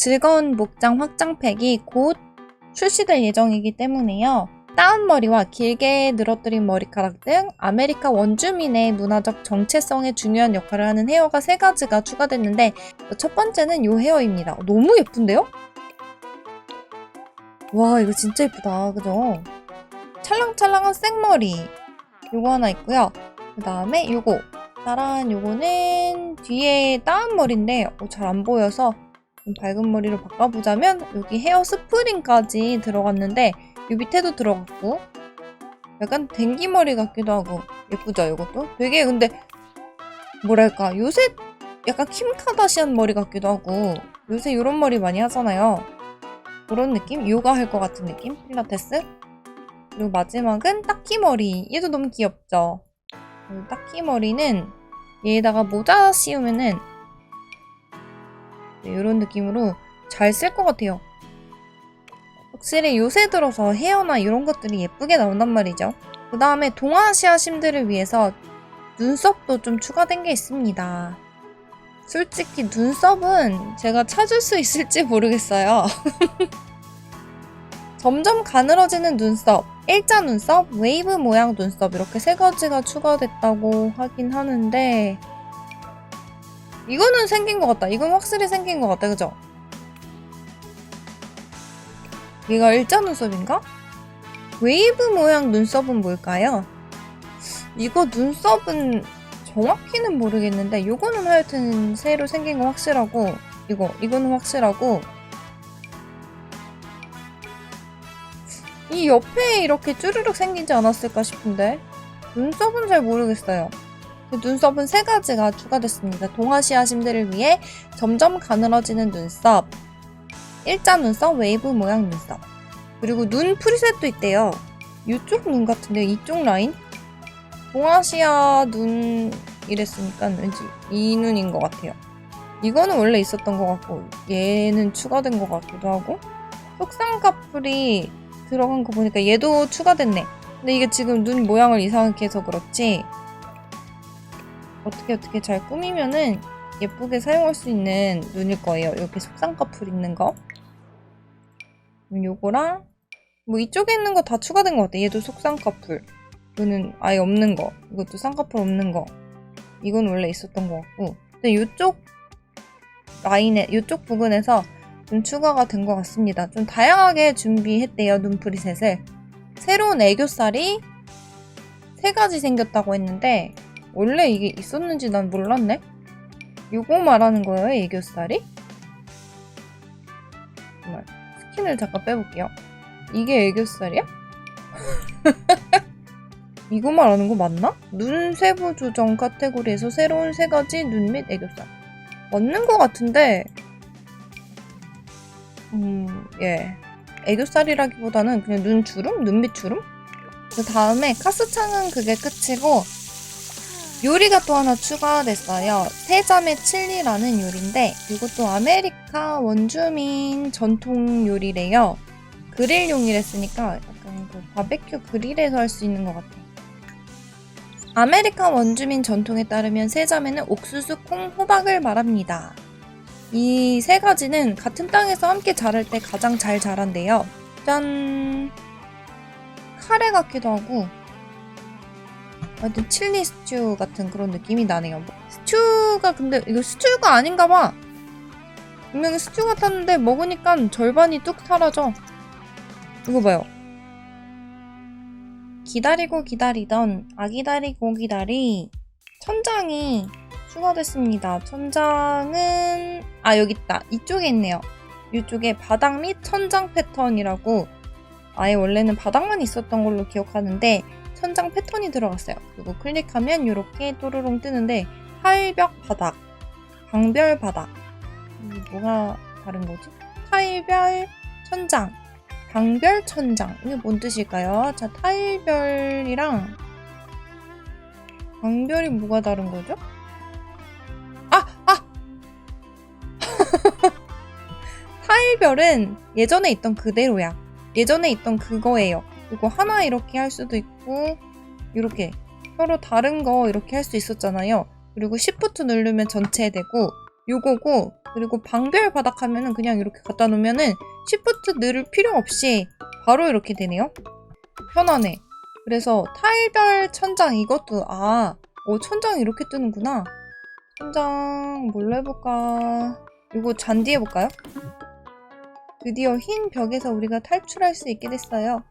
즐거운 목장 확장팩이 곧 출시될 예정이기 때문에요. 다운머리와 길게 늘어뜨린 머리카락 등 아메리카 원주민의 문화적 정체성에 중요한 역할을 하는 헤어가 세 가지가 추가됐는데 첫 번째는 이 헤어입니다. 너무 예쁜데요? 와 이거 진짜 예쁘다 그죠? 찰랑찰랑한 생머리 요거 하나 있고요. 그 다음에 요거 따란 요거는 뒤에 다운머리인데 어, 잘안 보여서 좀 밝은 머리로 바꿔보자면 여기 헤어 스프링까지 들어갔는데 이 밑에도 들어갔고 약간 댕기머리 같기도 하고 예쁘죠 이것도? 되게 근데 뭐랄까 요새 약간 킴 카다시안 머리 같기도 하고 요새 이런 머리 많이 하잖아요 그런 느낌? 요가 할 것 같은 느낌? 필라테스? 그리고 마지막은 딱히 머리 얘도 너무 귀엽죠 이 딱히 머리는 얘에다가 모자 씌우면은 이런 느낌으로 잘 쓸 것 같아요 확실히 요새 들어서 헤어나 이런 것들이 예쁘게 나온단 말이죠. 그 다음에 동아시아 심들을 위해서 눈썹도 좀 추가된 게 있습니다. 솔직히 눈썹은 제가 찾을 수 있을지 모르겠어요. 점점 가늘어지는 눈썹, 일자 눈썹, 웨이브 모양 눈썹 이렇게 세 가지가 추가됐다고 하긴 하는데 이거는 생긴 것 같다. 이건 확실히 생긴 것 같다. 그죠? 얘가 일자 눈썹인가? 웨이브 모양 눈썹은 뭘까요? 이거 눈썹은 정확히는 모르겠는데 요거는 하여튼 새로 생긴 거 확실하고 이거 이거는 확실하고 이 옆에 이렇게 쭈르륵 생기지 않았을까 싶은데 눈썹은 잘 모르겠어요. 그 눈썹은 세 가지가 추가됐습니다. 동아시아 심들을 위해 점점 가늘어지는 눈썹, 일자 눈썹, 웨이브 모양 눈썹. 그리고 눈 프리셋도 있대요. 이쪽 눈 같은데 이쪽 라인? 동아시아 눈 이랬으니까 왠지 이 눈인 것 같아요. 이거는 원래 있었던 것 같고 얘는 추가된 것 같기도 하고 커플이 들어간 거 보니까 얘도 추가됐네. 근데 이게 지금 눈 모양을 이상하게 해서 그렇지 어떻게 어떻게 잘 꾸미면은 예쁘게 사용할 수 있는 눈일 거예요. 이렇게 커플 있는 거. 요거랑 뭐 이쪽에 있는 거 다 추가된 것 같아. 얘도 커플. 이거는 아예 없는 거. 이것도 쌍꺼풀 없는 거. 이건 원래 있었던 것 같고. 근데 이쪽 라인에 이쪽 부분에서 좀 추가가 된 것 같습니다. 좀 다양하게 준비했대요 눈 프리셋을. 새로운 애교살이 세 가지 생겼다고 했는데 원래 이게 있었는지 난 몰랐네. 요거 말하는 거예요 애교살이? 정말 스킨을 잠깐 빼볼게요. 이게 애교살이야? 이거 말하는 거 맞나? 눈 세부 조정 카테고리에서 새로운 세 가지 눈 및 애교살. 맞는 거 같은데, 음, 예. 애교살이라기보다는 그냥 눈 주름? 눈 밑 주름? 그 다음에 카스창은 그게 끝이고, 요리가 또 하나 추가됐어요. 세자매 칠리라는 요리인데, 이것도 아메리카 원주민 전통 요리래요. 그릴용이랬으니까 약간 그 바베큐 그릴에서 할 수 있는 것 같아요. 아메리카 원주민 전통에 따르면 세자매는 옥수수, 콩, 호박을 말합니다. 이 세 가지는 같은 땅에서 함께 자랄 때 가장 잘 자란대요. 짠! 카레 같기도 하고 하여튼 칠리 스튜 같은 그런 느낌이 나네요. 스튜가 근데 이거 스튜가 아닌가 봐. 분명히 스튜 같았는데 먹으니까 절반이 뚝 사라져. 이거 봐요. 기다리고 기다리던 아기다리 고 기다리 천장이 추가됐습니다. 천장은 아 여기 있다. 이쪽에 있네요. 이쪽에 바닥 및 천장 패턴이라고 아예 원래는 바닥만 있었던 걸로 기억하는데 천장 패턴이 들어갔어요. 그리고 클릭하면 이렇게 또르롱 뜨는데 타일벽 바닥, 방별 바닥 음, 뭐가 다른 거지? 타일별 천장 방별 천장 이게 뭔 뜻일까요? 자 타일별이랑 방별이 뭐가 다른 거죠? 아! 아! 타일별은 예전에 있던 그대로야. 예전에 있던 그거예요. 그리고 하나 이렇게 할 수도 있고 이렇게 서로 다른 거 이렇게 할 수 있었잖아요. 그리고 Shift 누르면 전체 되고 요거고 그리고 방별 바닥 하면은 그냥 이렇게 갖다 놓으면은 시프트 누를 필요 없이 바로 이렇게 되네요. 편하네. 그래서 타일별 천장 이것도 아, 오 천장 이렇게 뜨는구나. 천장 뭘로 해볼까? 이거 잔디 해볼까요? 드디어 흰 벽에서 우리가 탈출할 수 있게 됐어요.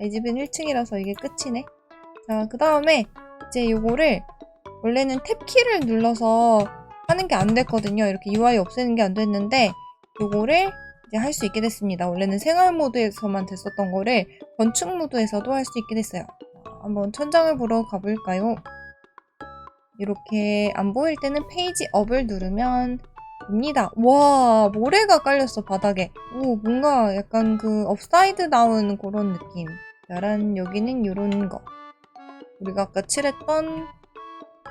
이 집은 1층이라서 이게 끝이네. 자, 그 다음에 이제 요거를 원래는 탭키를 눌러서 하는 게 안 됐거든요. 이렇게 UI 없애는 게 안 됐는데 요거를 이제 할 수 있게 됐습니다. 원래는 생활 모드에서만 됐었던 거를 건축 모드에서도 할 수 있게 됐어요. 자, 한번 천장을 보러 가볼까요? 이렇게 안 보일 때는 페이지 업을 누르면 입니다. 와, 모래가 깔렸어, 바닥에. 오, 뭔가 약간 그 업사이드 다운 그런 느낌. 짜란, 여기는 요런 거. 우리가 아까 칠했던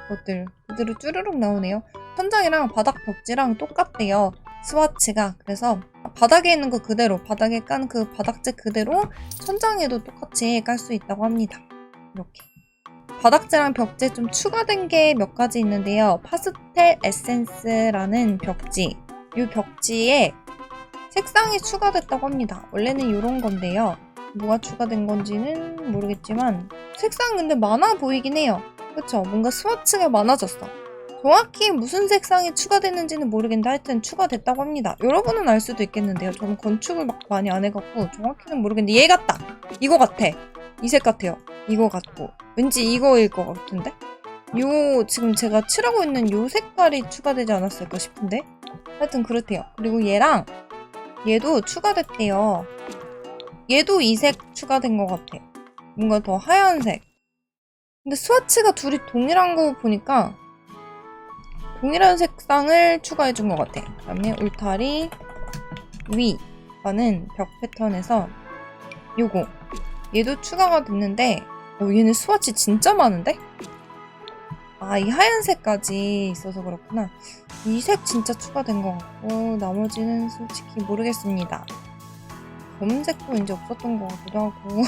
것들 그대로 쭈르륵 나오네요. 천장이랑 바닥 벽지랑 똑같대요. 스와치가. 그래서 바닥에 있는 거 그대로, 바닥에 깐 그 바닥재 그대로 천장에도 똑같이 깔 수 있다고 합니다. 이렇게. 바닥재랑 벽재 좀 추가된 게 몇 가지 있는데요. 파스텔 에센스라는 벽지. 이 벽지에 색상이 추가됐다고 합니다. 원래는 이런 건데요. 뭐가 추가된 건지는 모르겠지만 색상 근데 많아 보이긴 해요. 그쵸? 뭔가 스와츠가 많아졌어. 정확히 무슨 색상이 추가됐는지는 모르겠는데 하여튼 추가됐다고 합니다. 여러분은 알 수도 있겠는데요. 저는 건축을 막 많이 안 해갖고 정확히는 모르겠는데 얘 같다! 이거 같아. 이 색 같아요. 이거 같고. 왠지 이거일 것 같은데? 요 지금 제가 칠하고 있는 요 색깔이 추가되지 않았을까 싶은데? 하여튼 그렇대요. 그리고 얘랑 얘도 추가됐대요. 얘도 이색 추가된 것 같아요. 뭔가 더 하얀색. 근데 스와치가 둘이 동일한 거 보니까 동일한 색상을 추가해준 것 같아. 그 다음에 울타리 위 라는 벽 패턴에서 요거 얘도 추가가 됐는데 어, 얘는 스와치 진짜 많은데? 아, 이 하얀색까지 있어서 그렇구나. 이 색 진짜 추가된 것 같고 나머지는 솔직히 모르겠습니다. 검은색도 이제 없었던 것 같기도 하고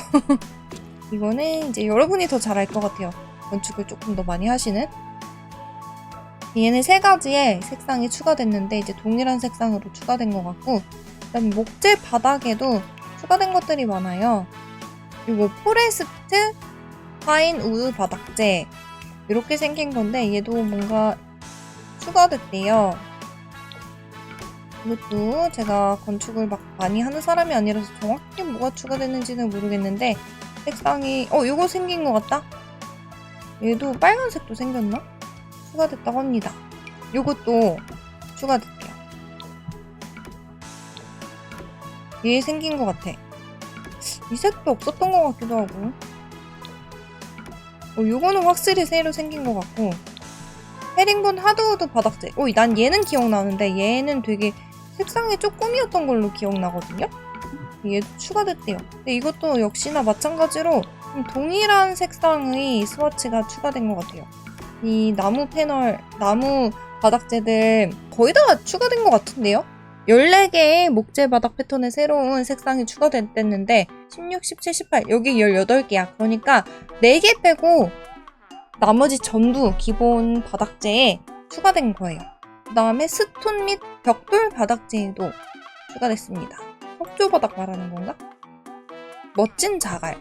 이거는 이제 여러분이 더 잘 알 것 같아요. 건축을 조금 더 많이 하시는 얘는 세 가지의 색상이 추가됐는데 이제 동일한 색상으로 추가된 것 같고 그다음에 목재 바닥에도 추가된 것들이 많아요. 그리고 포레스트 파인 우드 바닥재 이렇게 생긴 건데 얘도 뭔가 추가됐대요. 이것도 제가 건축을 막 많이 하는 사람이 아니라서 정확히 뭐가 추가됐는지는 모르겠는데 색상이 어 이거 생긴 것 같다? 얘도 빨간색도 생겼나? 추가됐다고 합니다. 이것도 추가됐대요. 얘 생긴 것 같아. 이 색도 없었던 것 같기도 하고. 어, 요거는 확실히 새로 생긴 것 같고. 헤링본 하드우드 바닥재. 오, 난 얘는 기억나는데 얘는 되게 색상이 조금이었던 걸로 기억나거든요? 얘도 추가됐대요. 근데 이것도 역시나 마찬가지로 좀 동일한 색상의 스와치가 추가된 것 같아요. 이 나무 패널, 나무 바닥재들 거의 다 추가된 것 같은데요? 14개의 목재 바닥 패턴의 새로운 색상이 추가됐는데 16, 17, 18 여기 18개야. 그러니까 4개 빼고 나머지 전부 기본 바닥재에 추가된 거예요. 그 다음에 스톤 및 벽돌 바닥재에도 추가됐습니다. 석조 바닥 말하는 건가? 멋진 자갈.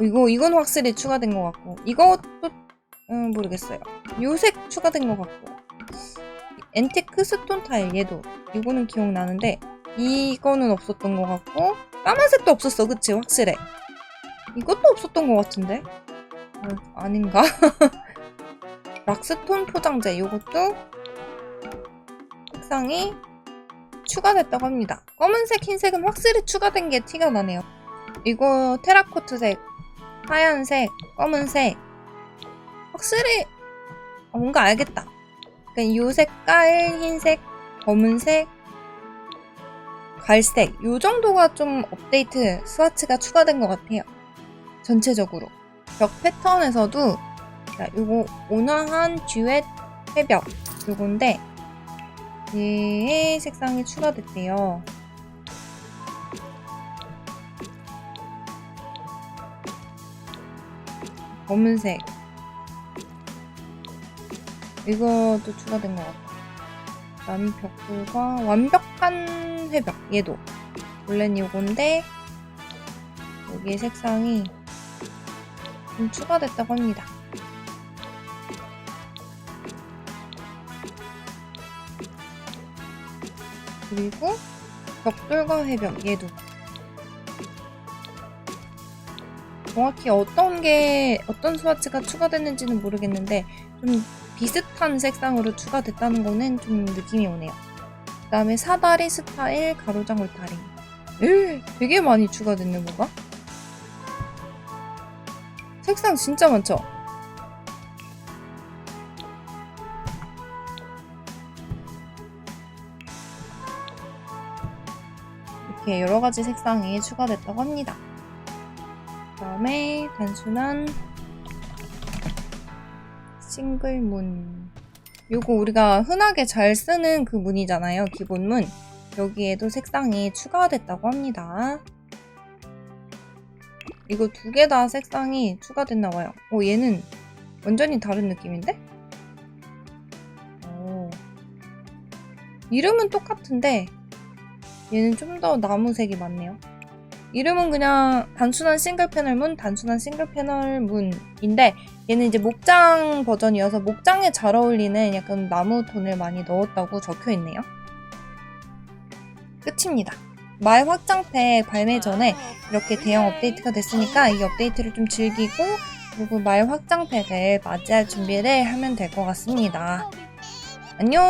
이거 이건 확실히 추가된 것 같고 이것도 음, 모르겠어요. 요색 추가된 것 같고 앤티크 스톤 타일 얘도 이거는 기억나는데 이거는 없었던 것 같고 까만색도 없었어 그치 확실해 이것도 없었던 것 같은데 어, 아닌가 락스톤 포장재 이것도 색상이 추가됐다고 합니다. 검은색 흰색은 확실히 추가된 게 티가 나네요. 이거 테라코트색 하얀색 검은색. 확실히 어, 뭔가 알겠다. 그러니까 요 색깔, 흰색, 검은색, 갈색. 요 정도가 좀 업데이트 스와치가 추가된 것 같아요. 전체적으로. 벽 패턴에서도 자, 요거 온화한 듀엣 회벽 요건데 얘의 색상이 추가됐대요. 검은색 이것도 추가된 것 같아. 그다음에 벽돌과 완벽한 회벽 얘도 원래는 요건데 여기에 색상이 좀 추가됐다고 합니다. 그리고 벽돌과 회벽 얘도 정확히 어떤 게 어떤 스와츠가 추가됐는지는 모르겠는데 좀 비슷한 색상으로 추가됐다는 거는 좀 느낌이 오네요. 그 다음에 사다리 스타일 가로장 울타리 에 되게 많이 추가됐네 뭐가 색상 진짜 많죠? 이렇게 여러 가지 색상이 추가됐다고 합니다. 그 다음에 단순한 싱글 문. 요거 우리가 흔하게 잘 쓰는 그 문이잖아요. 기본 문. 여기에도 색상이 추가됐다고 합니다. 이거 두 개 다 색상이 추가됐나 봐요. 오, 얘는 완전히 다른 느낌인데? 오. 이름은 똑같은데 얘는 좀 더 나무색이 많네요. 이름은 그냥 단순한 싱글 패널 문, 단순한 싱글 패널 문인데 얘는 이제 목장 버전이어서 목장에 잘 어울리는 약간 나무 톤을 많이 넣었다고 적혀 있네요. 끝입니다. 마을 확장팩 발매 전에 이렇게 대형 업데이트가 됐으니까 이 업데이트를 좀 즐기고 그리고 마을 확장팩을 맞이할 준비를 하면 될 것 같습니다. 안녕!